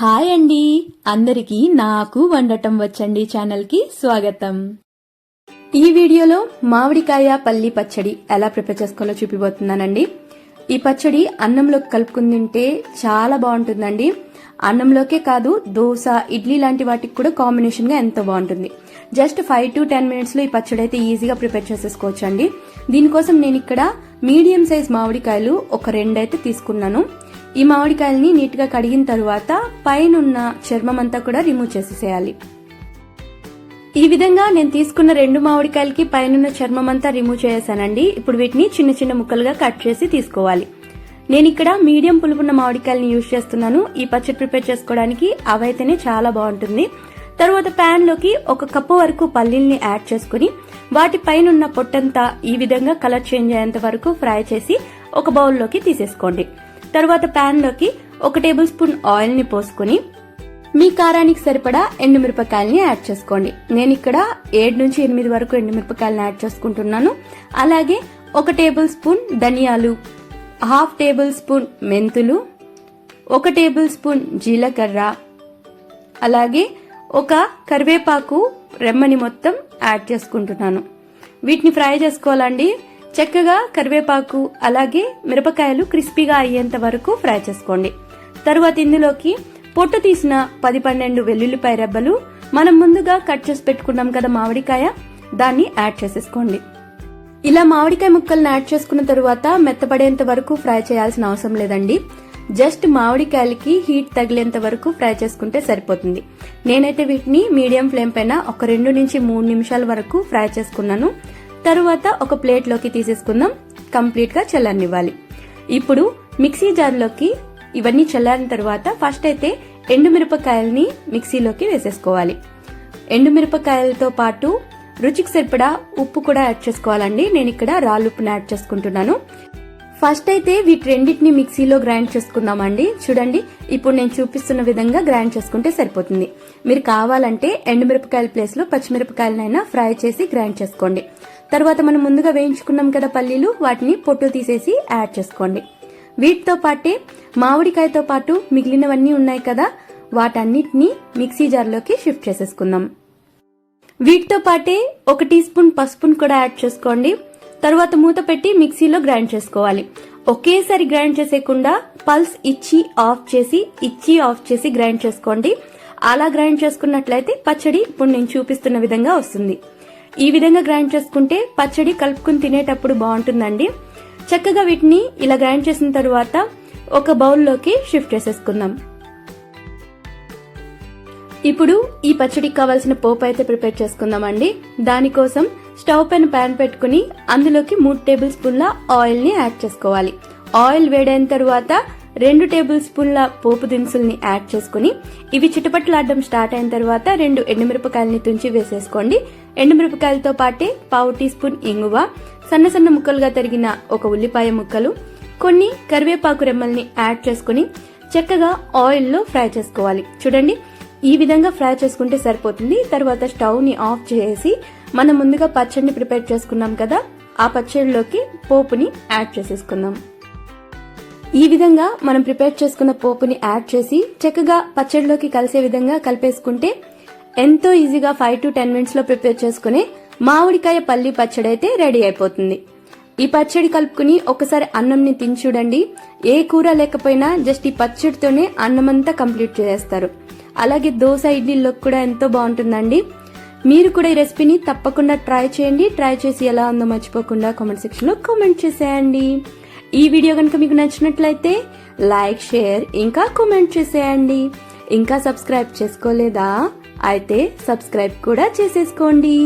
Hi అండి. అందరికీ నాకు వండటం వచ్చండి ఛానల్కి స్వాగతం. ఈ వీడియోలో మామిడికాయ పల్లి పచ్చడి ఎలా ప్రిపేర్ చేసుకోవాలో చూపిపోతున్నానండి ఈ పచ్చడి అన్నంలోకి కలుపుకుని తింటే చాలా బాగుంటుందండి. అన్నంలోకే కాదు దోశ ఇడ్లీ లాంటి వాటికి కూడా కాంబినేషన్గా ఎంతో బాగుంటుంది. జస్ట్ ఫైవ్ టు టెన్ మినిట్స్లో ఈ పచ్చడి అయితే ఈజీగా ప్రిపేర్ చేసేసుకోవచ్చు అండి దీనికోసం నేను ఇక్కడ మీడియం సైజ్ మామిడికాయలు ఒక రెండైతే తీసుకున్నాను. ఈ మామిడికాయల్ని నీట్గా కడిగిన తరువాత పైనున్న చర్మం అంతా కూడా రిమూవ్ చేసేసేయాలి. ఈ విధంగా నేను తీసుకున్న రెండు మామిడికాయలకి పైనున్న చర్మం అంతా రిమూవ్ చేసానండి ఇప్పుడు వీటిని చిన్న చిన్న ముక్కలుగా కట్ చేసి తీసుకోవాలి. నేను ఇక్కడ మీడియం పులుపున్న మామిడికాయలని యూజ్ చేస్తున్నాను. ఈ పచ్చడి ప్రిపేర్ చేసుకోవడానికి అవైతేనే చాలా బాగుంటుంది. తర్వాత ప్యాన్లోకి ఒక కప్పు వరకు పల్లీల్ని యాడ్ చేసుకుని వాటి పైన పొట్టంతా ఈ విధంగా కలర్ చేంజ్ అయ్యేంత వరకు ఫ్రై చేసి ఒక బౌల్లోకి తీసేసుకోండి. తర్వాత ప్యాన్లోకి ఒక టేబుల్ స్పూన్ ఆయిల్ని పోసుకుని మీ కారానికి సరిపడా ఎండుమిరపకాయలని యాడ్ చేసుకోండి. నేను ఇక్కడ ఏడు నుంచి ఎనిమిది వరకు ఎండుమిరపకాయలను యాడ్ చేసుకుంటున్నాను. అలాగే ఒక టేబుల్ స్పూన్ ధనియాలు హాఫ్ టేబుల్ స్పూన్ మెంతులు ఒక టేబుల్ స్పూన్ జీలకర్ర అలాగే ఒక కరివేపాకు రెమ్మని మొత్తం యాడ్ చేసుకుంటున్నాను. వీటిని ఫ్రై చేసుకోవాలండి. చక్కగా కరివేపాకు అలాగే మిరపకాయలు క్రిస్పీగా అయ్యేంత వరకు ఫ్రై చేసుకోండి. తరువాత ఇందులోకి పొట్టు తీసిన పది పన్నెండు వెల్లుల్లిపాయ రెబ్బలు మనం ముందుగా కట్ చేసి పెట్టుకున్నాం కదా మామిడికాయ దాన్ని యాడ్ చేసేసుకోండి. ఇలా మామిడికాయ ముక్కల్ని యాడ్ చేసుకున్న తరువాత మెత్తపడేంత వరకు ఫ్రై చేయాల్సిన అవసరం లేదండి. జస్ట్ మామిడికాయలకి హీట్ తగిలేంత వరకు ఫ్రై చేసుకుంటే సరిపోతుంది. నేనైతే వీటిని మీడియం ఫ్లేమ్ పైన ఒక రెండు నుంచి మూడు నిమిషాల వరకు ఫ్రై చేసుకున్నాను. తరువాత ఒక ప్లేట్లోకి తీసేసుకుందాం. కంప్లీట్గా చల్లనివ్వాలి ఇప్పుడు మిక్సీ జార్లోకి ఇవన్నీ చల్లారిన తర్వాత ఫస్ట్ అయితే ఎండుమిరపకాయల్ని మిక్సీలోకి వేసేసుకోవాలి. ఎండుమిరపకాయలతో పాటు రుచికి సరిపడా ఉప్పు కూడా యాడ్ చేసుకోవాలండి. నేను ఇక్కడ రాళ్ళుప్పుని యాడ్ చేసుకుంటున్నాను. ఫస్ట్ అయితే వీటి రెండింటిని మిక్సీలో గ్రైండ్ చేసుకుందామండి. చూడండి ఇప్పుడు నేను చూపిస్తున్న విధంగా గ్రైండ్ చేసుకుంటే సరిపోతుంది. మీరు కావాలంటే ఎండుమిరపకాయల ప్లేస్లో పచ్చిమిరపకాయలనైనా ఫ్రై చేసి గ్రైండ్ చేసుకోండి. తర్వాత మనం ముందుగా వేయించుకున్నాం కదా పల్లీలు వాటిని పొట్టు తీసేసి యాడ్ చేసుకోండి. వీటితో పాటే మామిడికాయతో పాటు మిగిలినవన్నీ ఉన్నాయి కదా వాటన్నిటిని మిక్సీ జార్లోకి షిఫ్ట్ చేసేసుకుందాం. వీటితో పాటే ఒక టీ స్పూన్ పసుపును కూడా యాడ్ చేసుకోండి. తర్వాత మూత పెట్టి మిక్సీలో గ్రైండ్ చేసుకోవాలి. ఒకేసారి గ్రైండ్ చేసేయకుండా పల్స్ ఇచ్చి ఆఫ్ చేసి ఇచ్చి ఆఫ్ చేసి గ్రైండ్ చేసుకోండి. అలా గ్రైండ్ చేసుకున్నట్లయితే పచ్చడి ఇప్పుడు నేను చూపిస్తున్న విధంగా వస్తుంది. ఈ విధంగా గ్రైండ్ చేసుకుంటే పచ్చడి కలుపుకుని తినేటప్పుడు బాగుంటుందండి. చక్కగా వీటిని ఇలా గ్రైండ్ చేసిన తర్వాత ఒక బౌల్లోకి షిఫ్ట్ చేసేసుకుందాం. ఇప్పుడు ఈ పచ్చడికి కావాల్సిన పోపు అయితే ప్రిపేర్ చేసుకుందామండి. దానికోసం స్టవ్ పైన ప్యాన్ పెట్టుకుని అందులోకి మూడు టేబుల్ స్పూన్ల ఆయిల్ని యాడ్ చేసుకోవాలి. ఆయిల్ వేడైన తర్వాత రెండు టేబుల్ స్పూన్ల పోపు దినుసుల్ని యాడ్ చేసుకుని ఇవి చిటపట్లాడడం స్టార్ట్ అయిన తర్వాత రెండు ఎండుమిరపకాయలని తుంచి వేసేసుకోండి. ఎండుమిరపకాయలతో పాటే పావు టీ స్పూన్ ఇంగువ సన్న సన్న ముక్కలుగా తరిగిన ఒక ఉల్లిపాయ ముక్కలు కొన్ని కరివేపాకు రెమ్మల్ని యాడ్ చేసుకుని చక్కగా ఆయిల్లో ఫ్రై చేసుకోవాలి. చూడండి ఈ విధంగా ఫ్రై చేసుకుంటే సరిపోతుంది. తర్వాత స్టవ్ని ఆఫ్ చేసి మనం ముందుగా పచ్చడిని ప్రిపేర్ చేసుకున్నాం కదా ఆ పచ్చడిలోకి పోపుని యాడ్ చేసేసుకుందాం. ఈ విధంగా మనం ప్రిపేర్ చేసుకున్న పోపుని యాడ్ చేసి చక్కగా పచ్చడిలోకి కలిసే విధంగా కలిపేసుకుంటే ఎంతో ఈజీగా ఫైవ్ టు టెన్ మినిట్స్లో ప్రిపేర్ చేసుకుని మామిడికాయ పల్లి పచ్చడి అయితే రెడీ అయిపోతుంది. ఈ పచ్చడి కలుపుకుని ఒకసారి అన్నంని తిని చూడండి. ఏ కూర లేకపోయినా జస్ట్ ఈ పచ్చడితోనే అన్నమంతా కంప్లీట్ చేస్తారు అలాగే దోశ ఇడ్లీలో కూడా ఎంతో బాగుంటుందండి. మీరు కూడా ఈ రెసిపీని తప్పకుండా ట్రై చేయండి. ట్రై చేసి ఎలా ఉందో మర్చిపోకుండా కామెంట్ సెక్షన్లో కామెంట్ చేసేయండి. ఈ వీడియో కనుక మీకు నచ్చినట్లయితే లైక్ షేర్ ఇంకా కామెంట్ చేసేయండి. ఇంకా సబ్స్క్రైబ్ చేసుకోలేదా? అయితే సబ్స్క్రైబ్ కూడా చేసేసుకోండి.